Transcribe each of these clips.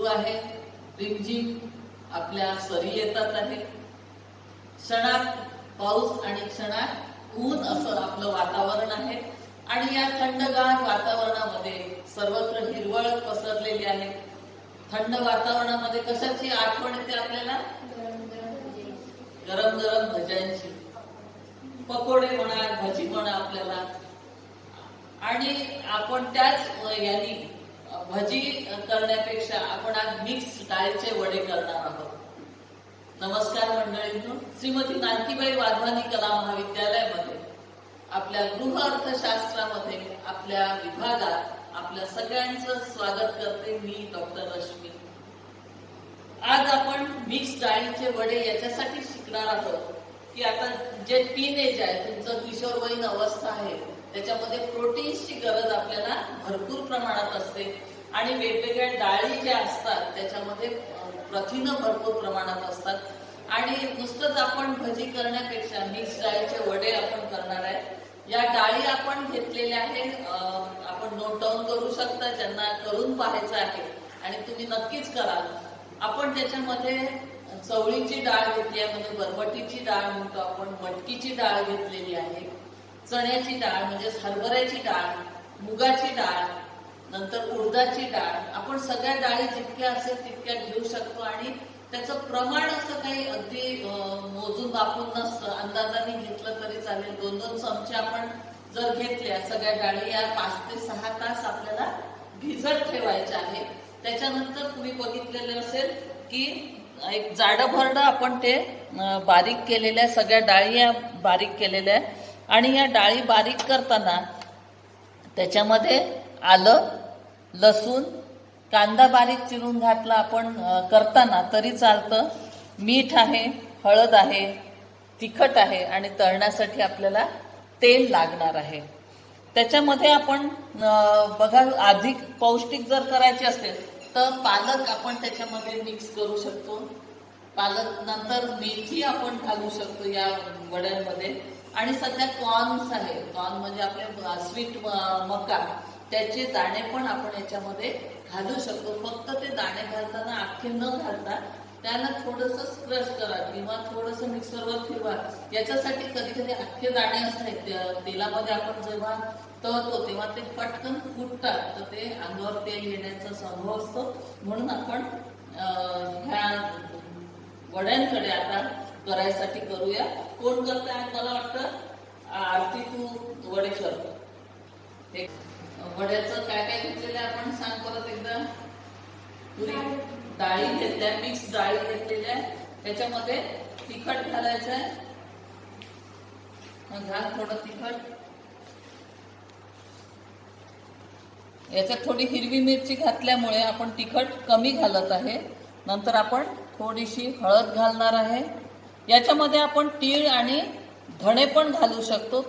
सुरू आहे. रिमझिम आपल्या सरी येतात आहे. क्षणात पाऊस आणि क्षणात ऊन असं आपलं वातावरण आहे. आणि या थंडगार वातावरणामध्ये सर्वत्र हिरवळ पसरलेली आहे. थंड वातावरणामध्ये कशाची आठवण येते आपल्याला? गरम गरम भज्यांची. पकोडे म्हणा भजी म्हणा आपल्याला. आणि आपण त्याच यांनी भजी करण्यापेक्षा आपण आज मिक्स डाळीचे वडे करणार आहोत. नमस्कार मंडळींनो. श्रीमती नानकीबाई वाधवानी कला महाविद्यालयामध्ये आपल्या गृह अर्थशास्त्रामध्ये आपल्या विभागात आपल्या सगळ्यांचं स्वागत करते मी डॉक्टर रश्मी. आज आपण मिक्स डाळीचे वडे याच्यासाठी शिकणार आहोत. की आता जे टीन एज आहे तुमचं किशोरवयीन अवस्था आहे त्याच्यामध्ये प्रोटीन्सची गरज आपल्याला भरपूर प्रमाणात असते. आणि वेगवेगळ्या डाळी ज्या असतात त्याच्यामध्ये प्रथिनं भरपूर प्रमाणात असतात. आणि नुसतंच आपण भजी करण्यापेक्षा मिक्स डाळीचे वडे आपण करणार आहे. या डाळी आपण घेतलेल्या आहे आपण नोट डाऊन करू शकता ज्यांना करून पाहायचं आहे. आणि तुम्ही नक्कीच कराल आपण त्याच्यामध्ये चवळीची डाळ घेतली आहे म्हणजे बरबटीची डाळ म्हणतो आपण मटकीची डाळ घेतलेली आहे. चण्याची डाळ म्हणजेच हरभऱ्याची डाळ मुगाची डाळ नंतर उडदाची डाळ आपण सगळ्या डाळी जितक्या असेल तितक्या घेऊ शकतो आणि त्याचं प्रमाण असं काही अगदी मोजून वापरून नसतं. अंदाजाने घेतलं तरी चालेल. दोन दोन चमचे आपण जर घेतल्या सगळ्या डाळी या पाच ते सहा तास आपल्याला भिजत ठेवायच्या आहे. त्याच्यानंतर तुम्ही बघितलेले असेल की एक जाडं भरडं आपण ते बारीक केलेल्या सगळ्या डाळी या बारीक केलेल्या आहे आणि या डाळी बारीक करताना त्याच्यामध्ये आलं लसूण कांदा बारीक चिरून घातला आपण करताना तरी चालतं. मीठ आहे हळद आहे तिखट आहे आणि तळण्यासाठी आपल्याला तेल लागणार आहे. त्याच्यामध्ये आपण बघा अधिक पौष्टिक जर करायचे असेल तर पालक आपण त्याच्यामध्ये मिक्स करू शकतो. पालक नंतर मेथी आपण घालू शकतो या वड्यांमध्ये. आणि सध्या कॉर्न्स आहे. कॉर्न म्हणजे आपले स्वीट मका. त्याचे दाणे पण आपण याच्यामध्ये घालू शकतो. फक्त ते दाणे घालताना अख्खे न घालता त्याला थोडस क्रश करा किंवा थोडस मिक्सरवर फिरवा याच्यासाठी कधी कधी अख्खे दाणे असतात. तेलामध्ये आपण जेव्हा तळतो तेव्हा ते पटकन फुटतात. तर ते अंगावर तेल येण्याचा संभव असतो. म्हणून आपण ह्या वड्यांकडे आता करायसाठी करूया. कोण करताय मला वाटतं आरती तू वडे कर. हे वड्याचं काय काय घेतलेलं आहे आपण सांग परत एकदा. पुरी डाळी. घेतल्या मिक्स डाळी घेतलेल्या आहे. त्याच्यामध्ये तिखट घालायचं आहे. मग घाल थोडं तिखट. याच्यात थोडी हिरवी मिरची घातल्यामुळे आपण तिखट कमी घालत आहे. नंतर आपण थोडीशी हळद घालणार आहे. याच्यामध्ये आपण तीळ आणि धणे पण घालू शकतो.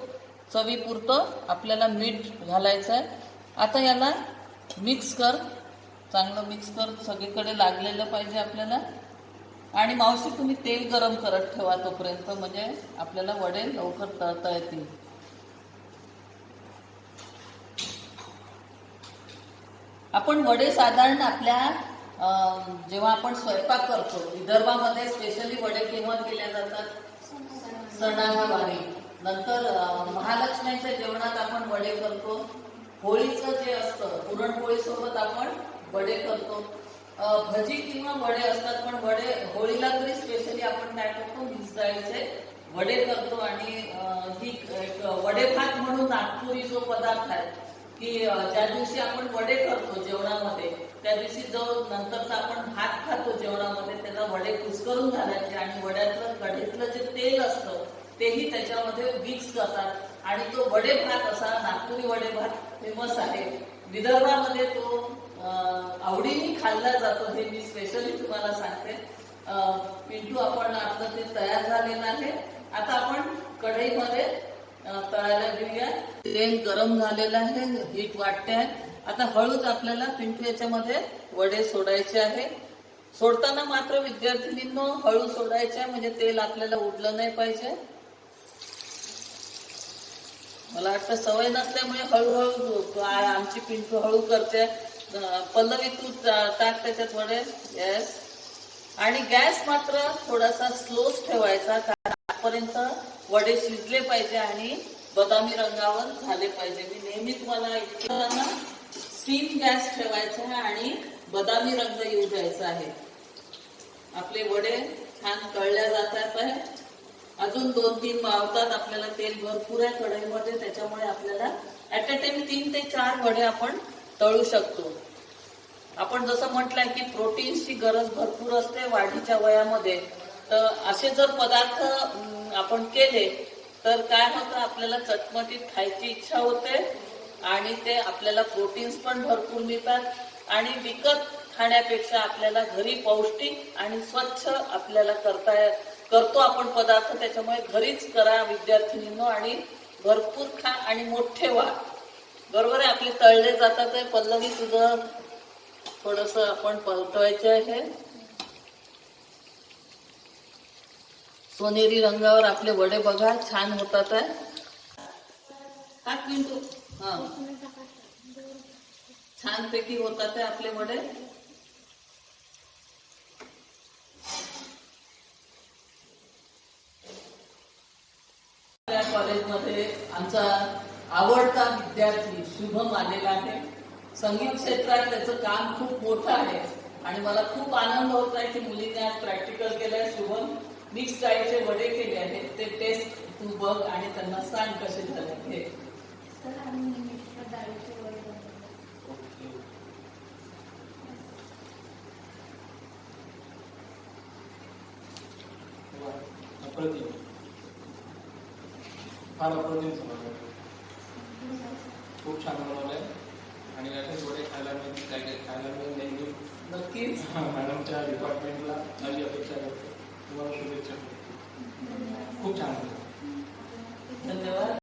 चवीपुरतं आपल्याला मीठ घालायचं आहे आता याला मिक्स कर. चांगलं मिक्स कर. सगळीकडे लागलेलं पाहिजे आपल्याला. आणि मावशी तुम्ही तेल गरम करत ठेवा तोपर्यंत. म्हणजे आपल्याला वडे लवकर तळता येतील. आपण वडे साधारण आपल्या जेव्हा आपण स्वयंपाक करतो विदर्भामध्ये स्पेशली वडे केव्हा केल्या जातात? सणावारी नंतर महालक्ष्मीच्या जेवणात आपण वडे करतो. होळीचं जे असतं पुरणपोळी सोबत आपण वडे करतो. भजी किंवा वडे असतात पण वडे होळीला तरी स्पेशली आपण काय करतो? मिक्स डाळीचे वडे करतो आणि ही एक वडे भात म्हणून नागपुरी जो पदार्थ आहे की ज्या दिवशी आपण वडे करतो जेवणामध्ये त्या दिवशी जो नंतरचा आपण भात खातो जेवणामध्ये त्याला वडे कुस्करून घालायचे आणि वड्यातलं कढईतलं जे तेल असतं तेही त्याच्यामध्ये मिक्स करतात. आणि तो वडे भात असा नागपुरी वडे भात फेमस आहे. विदर्भामध्ये तो आवडीने खाल्ला जातो हे मी स्पेशली तुम्हाला सांगते. पिंटू आपण आपलं ते तयार झालेलं आहे. आता आपण कढईमध्ये तळायला घेऊया. तेल गरम झालेलं आहे हीट वाटते आहे आता हळूच आपल्याला पिंटू याच्यामध्ये वडे सोडायचे आहे. सोडताना मात्र विद्यार्थिनींनो हळू सोडायचे म्हणजे तेल आपल्याला उडलं नाही पाहिजे. मला वाटतं सवय नसल्यामुळे हळूहळू आमची पिंटू हळू करते. पल्लवी तू टाक त्याच्यात वडे. येस आणि गॅस मात्र थोडासा स्लोच ठेवायचा कारण आजपर्यंत वडे शिजले पाहिजे आणि बदामी रंगावर झाले पाहिजे. मी नेहमी तुम्हाला इतरांना स्टीम गॅस ठेवायचा आहे आणि बदामी रंग येऊ द्यायचा आहे. आपले वडे छान तळल्या जातात आहे. अजून दोन तीन मावतात आपल्याला तेल भरपूर आहे कढईमध्ये त्याच्यामुळे आपल्याला ऍट अ टाइम तीन ते चार वडे आपण तळू शकतो. आपण जसं म्हटलंय की प्रोटीन्सची गरज भरपूर असते वाढीच्या वयामध्ये. तर असे जर पदार्थ आपण केले तर काय होतं? आपल्याला चटमटीत खायची इच्छा होते. आणि ते आपल्याला प्रोटीन्स पण भरपूर मिळतात. आणि विकत खाण्यापेक्षा आपल्याला घरी पौष्टिक आणि स्वच्छ आपल्याला करता करतो आपण पदार्थ. त्याच्यामुळे घरीच करा विद्यार्थिनींनो आणि भरपूर खा आणि मोठे व्हा. बरोबर आहे आपले तळले जातात आहे पल्लवी तुझं थोडस आपण पलटवायचं आहे. सोनेरी रंगावर आपले वडे बघा छान होतात आहे हा मिंटू हा. छानपैकी होतात आपले वडे. कॉलेजमध्ये आमचा आवडता विद्यार्थी शुभम आलेला आहे. संगीत क्षेत्रात त्याचं काम खूप मोठं आहे आणि मला खूप आनंद होत आहे की मुलीने आज प्रॅक्टिकल केलंय. शुभम मिक्स डाळीचे वडे केले आहेत. ते टेस्ट तू बघ आणि त्यांना सांग कसे झाले ते. अप्रतिम. फार अप्रतिम समजलं. खूप छान बनवलंय. आणि असेच थोडे खायला मिळतील काय काय खायला मिळेल नेहमी? नक्कीच. मॅडमच्या डिपार्टमेंटला माझी अपेक्षा करते. तुम्हाला शुभेच्छा. खूप छान. धन्यवाद.